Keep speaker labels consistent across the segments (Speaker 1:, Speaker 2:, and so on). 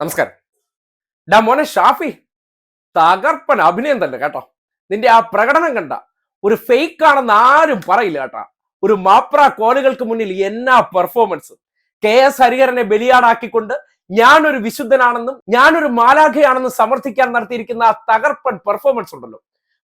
Speaker 1: നമസ്കാരം. ഡാ മോനെ ഷാഫി തകർപ്പൻ അഭിനയം തന്നെ കേട്ടോ. നിന്റെ ആ പ്രകടനം കണ്ട ഒരു ഫേക്ക് ആണെന്ന് ആരും പറയില്ല കേട്ടോ. ഒരു മാപ്ര കോലുകൾക്ക് മുന്നിൽ എന്നാ പെർഫോമൻസ് കെ എസ് ഹരിഹരനെ ബലിയാടാക്കിക്കൊണ്ട് ഞാനൊരു വിശുദ്ധനാണെന്നും ഞാനൊരു മാലാഖയാണെന്നും സമർത്ഥിക്കാൻ നടത്തിയിരിക്കുന്ന ആ തകർപ്പൻ പെർഫോമൻസ് ഉണ്ടല്ലോ.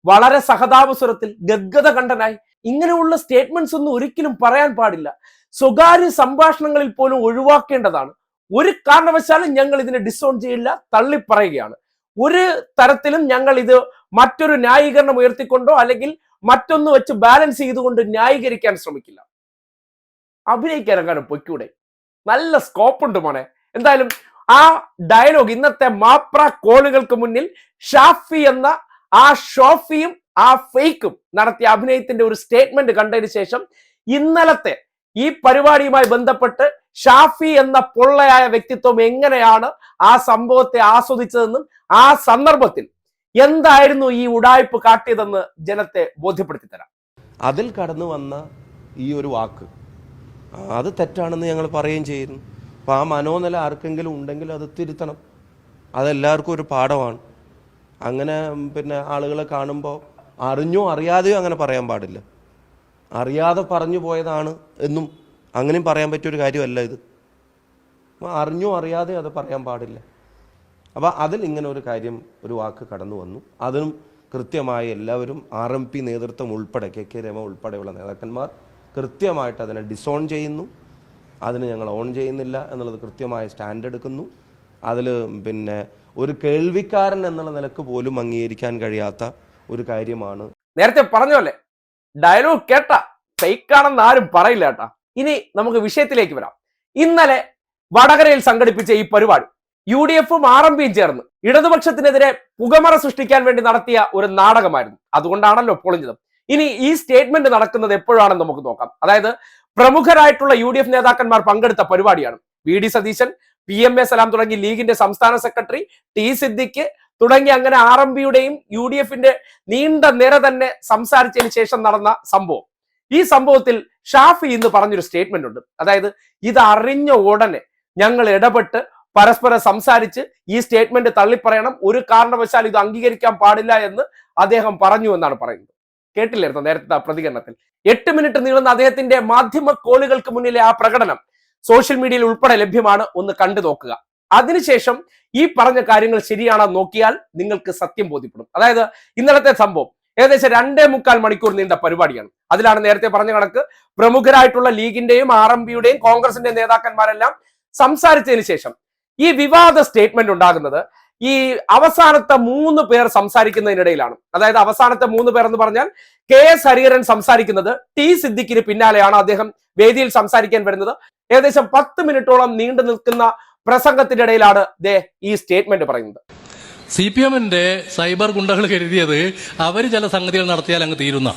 Speaker 1: വളരെ സഹതാപസ്വരത്തിൽ ഗദ്ഗത കണ്ടനായി ഇങ്ങനെയുള്ള സ്റ്റേറ്റ്മെന്റ്സ് ഒന്നും ഒരിക്കലും പറയാൻ പാടില്ല. സ്വകാര്യ സംഭാഷണങ്ങളിൽ പോലും ഒഴിവാക്കേണ്ടതാണ്. ഒരു കാരണവശാലും ഞങ്ങൾ ഇതിനെ ഡിസോൺ ചെയ്യില്ല തള്ളിപ്പറയുകയാണ്. ഒരു തരത്തിലും ഞങ്ങൾ ഇത് മറ്റൊരു ന്യായീകരണം ഉയർത്തിക്കൊണ്ടോ അല്ലെങ്കിൽ മറ്റൊന്ന് വെച്ച് ബാലൻസ് ചെയ്തുകൊണ്ട് ന്യായീകരിക്കാൻ ശ്രമിക്കില്ല. അഭിനയിക്കാനും പൊയ്ക്കൂടെ? നല്ല സ്കോപ്പ് ഉണ്ട് മോനെ. എന്തായാലും ആ ഡയലോഗ് ഇന്നത്തെ മാപ്ര കോളുകൾക്ക് മുന്നിൽ ഷാഫി എന്ന ആ ഷോഫിയും ആ ഫേക്കും നടത്തിയ അഭിനയത്തിന്റെ ഒരു സ്റ്റേറ്റ്മെന്റ് കണ്ടതിന് ശേഷം ഇന്നലത്തെ ഈ പരിപാടിയുമായി ബന്ധപ്പെട്ട് ഷാഫി എന്ന പൊള്ളയായ വ്യക്തിത്വം എങ്ങനെയാണ് ആ സംഭവത്തെ ആസ്വദിച്ചതെന്നും ആ സന്ദർഭത്തിൽ എന്തായിരുന്നു ഈ ഉടായ്പ് കാട്ടിയതെന്ന് ജനത്തെ ബോധ്യപ്പെടുത്തി തരാം
Speaker 2: അതിൽ കടന്നു വന്ന ഈ ഒരു വാക്ക്. അത് തെറ്റാണെന്ന് ഞങ്ങൾ പറയുകയും ചെയ്യുന്നു. അപ്പം ആ മനോനില ആർക്കെങ്കിലും ഉണ്ടെങ്കിൽ അത് തിരുത്തണം. അതെല്ലാവർക്കും ഒരു പാഠമാണ്. അങ്ങനെ പിന്നെ ആളുകളെ കാണുമ്പോൾ അറിഞ്ഞോ അറിയാതെയോ അങ്ങനെ പറയാൻ പാടില്ല. അറിയാതെ പറഞ്ഞു പോയതാണ് എന്നും അങ്ങനെയും പറയാൻ പറ്റിയൊരു കാര്യമല്ല ഇത്. അറിഞ്ഞോ അറിയാതെ അത് പറയാൻ പാടില്ല. അപ്പോൾ അതിൽ ഇങ്ങനെ ഒരു കാര്യം ഒരു വാക്ക് കടന്നു വന്നു. അതിനും കൃത്യമായി എല്ലാവരും ആർ എം പി നേതൃത്വം ഉൾപ്പെടെ കെ കെ രമ ഉൾപ്പെടെയുള്ള നേതാക്കന്മാർ കൃത്യമായിട്ട് അതിനെ ഡിസോൺ ചെയ്യുന്നു. അതിന് ഞങ്ങൾ ഓൺ ചെയ്യുന്നില്ല എന്നുള്ളത് കൃത്യമായ സ്റ്റാൻഡ് എടുക്കുന്നു. അതിൽ പിന്നെ ഒരു കേൾവിക്കാരൻ എന്നുള്ള നിലയ്ക്ക് പോലും അംഗീകരിക്കാൻ കഴിയാത്ത ഒരു കാര്യമാണ്.
Speaker 1: നേരത്തെ പറഞ്ഞ പോലെ ഡയലോഗ് കേട്ട. ഫേക്കാണെന്ന് ആരും പറയില്ല കേട്ടാ. ഇനി നമുക്ക് വിഷയത്തിലേക്ക് വരാം. ഇന്നലെ വടകരയിൽ സംഘടിപ്പിച്ച ഈ പരിപാടി യു ഡി എഫും ആർ എം പിയും ചേർന്ന് ഇടതുപക്ഷത്തിനെതിരെ പുകമറ സൃഷ്ടിക്കാൻ വേണ്ടി നടത്തിയ ഒരു നാടകമായിരുന്നു. അതുകൊണ്ടാണല്ലോ പൊളിഞ്ഞത് ഇനി ഈ സ്റ്റേറ്റ്മെന്റ് നടക്കുന്നത് എപ്പോഴാണെന്ന് നമുക്ക് നോക്കാം. അതായത് പ്രമുഖരായിട്ടുള്ള യു ഡി എഫ് നേതാക്കന്മാർ പങ്കെടുത്ത പരിപാടിയാണ്. V D Satheesan P M A Salam തുടങ്ങി ലീഗിന്റെ സംസ്ഥാന സെക്രട്ടറി ടി സിദ്ദിഖ് തുടങ്ങി അങ്ങനെ ആർ എം പിയുടെയും യു ഡി എഫിന്റെ നീണ്ട നിര തന്നെ സംസാരിച്ചതിന് ശേഷം നടന്ന സംഭവം. ഈ സംഭവത്തിൽ ഷാഫി ഇന്ന് പറഞ്ഞൊരു സ്റ്റേറ്റ്മെന്റ് ഉണ്ട്. അതായത് ഇത് അറിഞ്ഞ ഉടനെ ഞങ്ങൾ ഇടപെട്ട് പരസ്പരം സംസാരിച്ച് ഈ സ്റ്റേറ്റ്മെന്റ് തള്ളിപ്പറയണം. ഒരു കാരണവശാൽ ഇത് അംഗീകരിക്കാൻ പാടില്ല എന്ന് അദ്ദേഹം പറഞ്ഞു എന്നാണ് പറയുന്നത്. കേട്ടില്ലായിരുന്നു നേരത്തെ ആ പ്രതികരണത്തിൽ? എട്ട് മിനിറ്റ് നീളുന്ന അദ്ദേഹത്തിന്റെ മാധ്യമ കോളുകൾക്ക് മുന്നിലെ ആ പ്രകടനം സോഷ്യൽ മീഡിയയിൽ ഉൾപ്പെടെ ലഭ്യമാണ്. ഒന്ന് കണ്ടു നോക്കുക. അതിനുശേഷം ഈ പറഞ്ഞ കാര്യങ്ങൾ ശരിയാണോ നോക്കിയാൽ നിങ്ങൾക്ക് സത്യം ബോധ്യപ്പെടും. അതായത് ഇന്നലത്തെ സംഭവം ഏകദേശം രണ്ടേ മുക്കാൽ മണിക്കൂർ നീണ്ട പരിപാടിയാണ്. അതിലാണ് നേരത്തെ പറഞ്ഞ കണക്ക്. പ്രമുഖരായിട്ടുള്ള ലീഗിന്റെയും ആർ എം പിയുടെയും കോൺഗ്രസിന്റെ നേതാക്കന്മാരെല്ലാം സംസാരിച്ചതിന് ശേഷം ഈ വിവാദ സ്റ്റേറ്റ്മെന്റ് ഉണ്ടാകുന്നത് ഈ അവസാനത്തെ മൂന്ന് പേർ സംസാരിക്കുന്നതിനിടയിലാണ്. അതായത് അവസാനത്തെ മൂന്ന് പേർ എന്ന് പറഞ്ഞാൽ കെ എസ് ഹരിഹരൻ സംസാരിക്കുന്നത് ടി സിദ്ദിഖിന് പിന്നാലെയാണ് അദ്ദേഹം വേദിയിൽ സംസാരിക്കാൻ വരുന്നത്. ഏകദേശം പത്ത് മിനിറ്റോളം നീണ്ടു നിൽക്കുന്ന പ്രസംഗത്തിന്റെ ഇടയിലാണ് ദേ ഈ സ്റ്റേറ്റ്മെന്റ് പറയുന്നത്.
Speaker 3: സി പി എമ്മിന്റെ സൈബർ ഗുണ്ടകൾ കരുതിയത് അവർ ചില സംഗതികൾ നടത്തിയാൽ അങ്ങ് തീരുന്ന.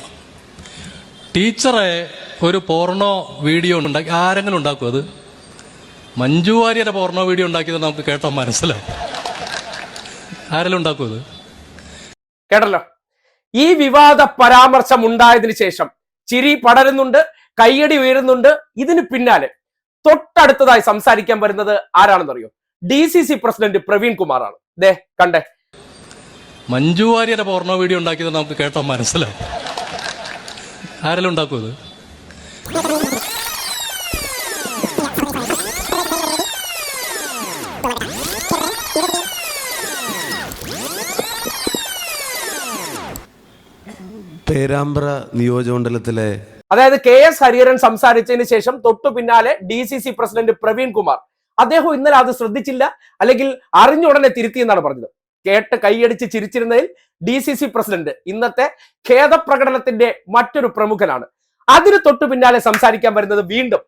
Speaker 3: ടീച്ചറെ ഒരു പോർണോ വീഡിയോ ഉണ്ടാക്കി ആരെങ്കിലും ഉണ്ടാക്കും അത്? മഞ്ജു വാര്യരെ പോർണോ വീഡിയോ ഉണ്ടാക്കിയത് നമുക്ക് കേട്ടോ മനസ്സിലാവും. ആരെങ്കിലും ഉണ്ടാക്കും അത്?
Speaker 1: കേട്ടല്ലോ? ഈ വിവാദ പരാമർശം ഉണ്ടായതിനു ശേഷം ചിരി പടരുന്നുണ്ട് കയ്യടി ഉയരുന്നുണ്ട് ഇതിന് പിന്നാലെ തൊട്ടടുത്തതായി സംസാരിക്കാൻ വരുന്നത് ആരാണെന്നറിയോ? D C C president Praveen കുമാറാണ്. ദേ കണ്ടേ.
Speaker 3: മഞ്ജു വാര്യരെ പോർണോ വീഡിയോ ഉണ്ടാക്കിയത് നമുക്ക് കേട്ടോ മനസ്സിലാവും ആരെല്ലാം ഉണ്ടാക്കും അത്?
Speaker 2: പേരാമ്പ്ര നിയോജകമണ്ഡലത്തിലെ
Speaker 1: അതായത് കെ എസ് ഹരിഹരൻ സംസാരിച്ചതിന് ശേഷം തൊട്ടു പിന്നാലെ D C C president Praveen Kumar. അദ്ദേഹം ഇന്നലെ അത് ശ്രദ്ധിച്ചില്ല അല്ലെങ്കിൽ അറിഞ്ഞ ഉടനെ തിരുത്തി എന്നാണ് പറഞ്ഞത്. കേട്ട് കൈയടിച്ച് ചിരിച്ചിരുന്നതിൽ ഡി സി സി പ്രസിഡന്റ് ഇന്നത്തെ ഖേദപ്രകടനത്തിന്റെ മറ്റൊരു പ്രമുഖനാണ്. അതിന് തൊട്ടു പിന്നാലെ സംസാരിക്കാൻ വരുന്നത് വീണ്ടും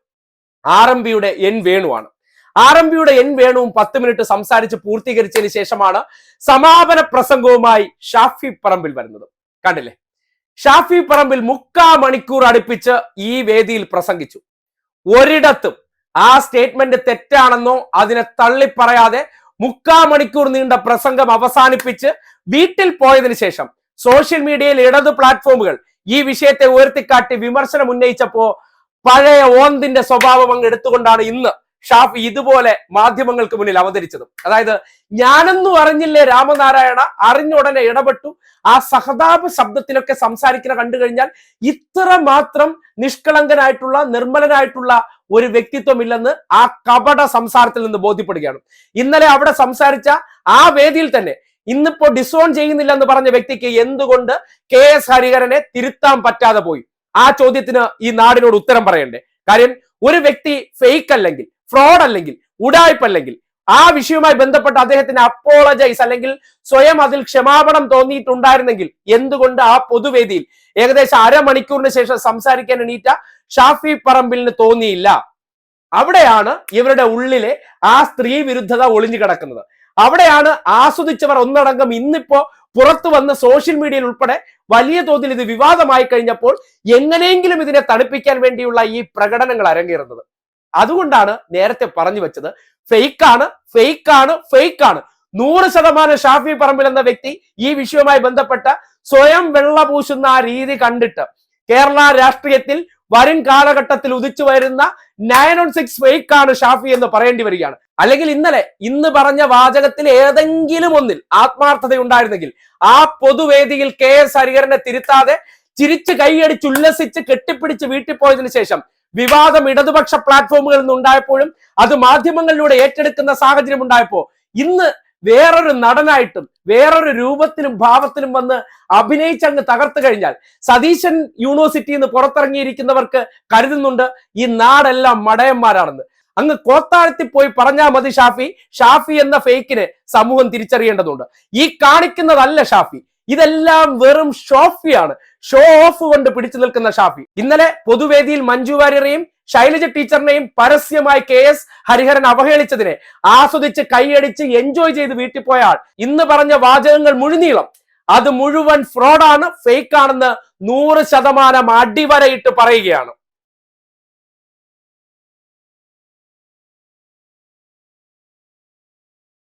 Speaker 1: ആർ എം പിയുടെ എൻ വേണുവാണ് ആർ എം പിയുടെ എൻ വേണുവും പത്ത് മിനിറ്റ് സംസാരിച്ച് പൂർത്തീകരിച്ചതിന് ശേഷമാണ് സമാപന പ്രസംഗവുമായി ഷാഫി പറമ്പിൽ വരുന്നത്. കണ്ടില്ലേ? ഷാഫി പറമ്പിൽ മുക്കാ മണിക്കൂർ അടുപ്പിച്ച് ഈ വേദിയിൽ പ്രസംഗിച്ചു. ഒരിടത്തും ആ സ്റ്റേറ്റ്മെന്റ് തെറ്റാണെന്നോ അതിനെ തള്ളിപ്പറയാതെ മുക്കാ മണിക്കൂർ നീണ്ട പ്രസംഗം അവസാനിപ്പിച്ച് വീട്ടിൽ പോയതിന് ശേഷം സോഷ്യൽ മീഡിയയിൽ ഇടതു പ്ലാറ്റ്ഫോമുകൾ ഈ വിഷയത്തെ ഉയർത്തിക്കാട്ടി വിമർശനം ഉന്നയിച്ചപ്പോ പഴയ ഓന്തിന്റെ സ്വഭാവം അങ്ങ് എടുത്തുകൊണ്ടാണ് ഇന്ന് ഷാഫി ഇതുപോലെ മാധ്യമങ്ങൾക്ക് മുന്നിൽ അവതരിച്ചതും. അതായത് ഞാനെന്നു അറിഞ്ഞില്ലേ രാമനാരായണ അറിഞ്ഞുടനെ ഇടപെട്ടു. ആ സഹതാപ ശബ്ദത്തിലൊക്കെ സംസാരിക്കുന്ന കണ്ടു കഴിഞ്ഞാൽ ഇത്ര മാത്രം നിഷ്കളങ്കനായിട്ടുള്ള നിർമ്മലനായിട്ടുള്ള ഒരു വ്യക്തിത്വം ഇല്ലെന്ന് ആ കപട സംസാരത്തിൽ നിന്ന് ബോധ്യപ്പെടുകയാണ്. ഇന്നലെ അവിടെ സംസാരിച്ച ആ വേദിയിൽ തന്നെ ഇന്നിപ്പോ ഡിസോൺ ചെയ്യുന്നില്ല എന്ന് പറഞ്ഞ വ്യക്തിക്ക് എന്തുകൊണ്ട് കെ എസ് ഹരിഹരനെ തിരുത്താൻ പറ്റാതെ പോയി? ആ ചോദ്യത്തിന് ഈ നാടിനോട് ഉത്തരം പറയണ്ടേ? കാര്യം ഒരു വ്യക്തി ഫേക്ക് അല്ലെങ്കിൽ ഫ്രോഡ് അല്ലെങ്കിൽ ഉടായ്പ അല്ലെങ്കിൽ ആ വിഷയവുമായി ബന്ധപ്പെട്ട് അദ്ദേഹത്തിന് അപ്പോളജൈസ് അല്ലെങ്കിൽ സ്വയം അതിൽ ക്ഷമാപണം തോന്നിയിട്ടുണ്ടായിരുന്നെങ്കിൽ എന്തുകൊണ്ട് ആ പൊതുവേദിയിൽ ഏകദേശം അരമണിക്കൂറിന് ശേഷം സംസാരിക്കാൻ എണീറ്റ ഷാഫി പറമ്പിലിന് തോന്നിയില്ല? അവിടെയാണ് ഇവരുടെ ഉള്ളിലെ ആ സ്ത്രീ വിരുദ്ധത ഒളിഞ്ഞു കിടക്കുന്നത്. അവിടെയാണ് ആസ്വദിച്ചവർ ഒന്നടങ്കം ഇന്നിപ്പോ പുറത്തു വന്ന് സോഷ്യൽ മീഡിയയിൽ ഉൾപ്പെടെ വലിയ തോതിൽ ഇത് വിവാദമായി കഴിഞ്ഞപ്പോൾ എങ്ങനെയെങ്കിലും ഇതിനെ തണുപ്പിക്കാൻ വേണ്ടിയുള്ള ഈ പ്രകടനങ്ങൾ അരങ്ങേറുന്നത്. അതുകൊണ്ടാണ് നേരത്തെ പറഞ്ഞു വെച്ചത് ഫെയ്ക്കാണ് ഫെയ്ക്കാണ് ഫെയ്ക്കാണ് നൂറ് ശതമാനം ഷാഫി പറമ്പിൽ എന്ന വ്യക്തി ഈ വിഷയവുമായി ബന്ധപ്പെട്ട സ്വയം വെള്ള പൂശുന്ന ആ രീതി കണ്ടിട്ട് കേരള രാഷ്ട്രീയത്തിൽ വരും കാലഘട്ടത്തിൽ ഉദിച്ചു വരുന്ന നയൻ ഓൺ സിക്സ് ഫേക്ക് ആണ് ഷാഫി എന്ന് പറയേണ്ടി വരികയാണ്. അല്ലെങ്കിൽ ഇന്നലെ ഇന്ന് പറഞ്ഞ വാചകത്തിൽ ഏതെങ്കിലും ഒന്നിൽ ആത്മാർത്ഥത ഉണ്ടായിരുന്നെങ്കിൽ ആ പൊതുവേദിയിൽ കെ എസ് ഹരിഹരനെ തിരുത്താതെ ചിരിച്ച് കൈയടിച്ച് ഉല്ലസിച്ച് കെട്ടിപ്പിടിച്ച് വീട്ടിൽ പോയതിനു ശേഷം വിവാദം ഇടതുപക്ഷ പ്ലാറ്റ്ഫോമുകളിൽ നിന്ന് ഉണ്ടായപ്പോഴും അത് മാധ്യമങ്ങളിലൂടെ ഏറ്റെടുക്കുന്ന സാഹചര്യം ഉണ്ടായപ്പോ ഇന്ന് വേറൊരു നടനായിട്ടും വേറൊരു രൂപത്തിലും ഭാവത്തിലും വന്ന് അഭിനയിച്ചങ്ങ് തകർത്തു കഴിഞ്ഞാൽ സതീശൻ യൂണിവേഴ്സിറ്റിയിൽ നിന്ന് പുറത്തിറങ്ങിയിരിക്കുന്നവർക്ക് കരുതുന്നുണ്ട് ഈ നാടെല്ലാം മടയന്മാരാണെന്ന്. അങ്ങ് കോത്താഴത്തിൽ പോയി പറഞ്ഞാൽ മതി ഷാഫി. ഷാഫി എന്ന ഫേക്കിനെ സമൂഹം തിരിച്ചറിയേണ്ടതുണ്ട്. ഈ കാണിക്കുന്നതല്ല ഷാഫി. ഇതെല്ലാം വെറും ഷോഫിയാണ്. ഷോ ഓഫ് കൊണ്ട് പിടിച്ചു നിൽക്കുന്ന ഷാഫി. ഇന്നലെ പൊതുവേദിയിൽ മഞ്ജു വാര്യരെയും ശൈലജ ടീച്ചറിനെയും പരസ്യമായി കെ എസ് ഹരിഹരൻ അവഹേളിച്ചതിനെ ആസ്വദിച്ച് കൈയടിച്ച് എൻജോയ് ചെയ്ത് വീട്ടിൽ പോയ ആൾ. ഇന്ന് പറഞ്ഞ വാചകങ്ങൾ മുഴുനീളം. അത് മുഴുവൻ ഫ്രോഡാണ് ഫേക്കാണെന്ന് നൂറ് ശതമാനം അടിവരയിട്ട് പറയുകയാണ്.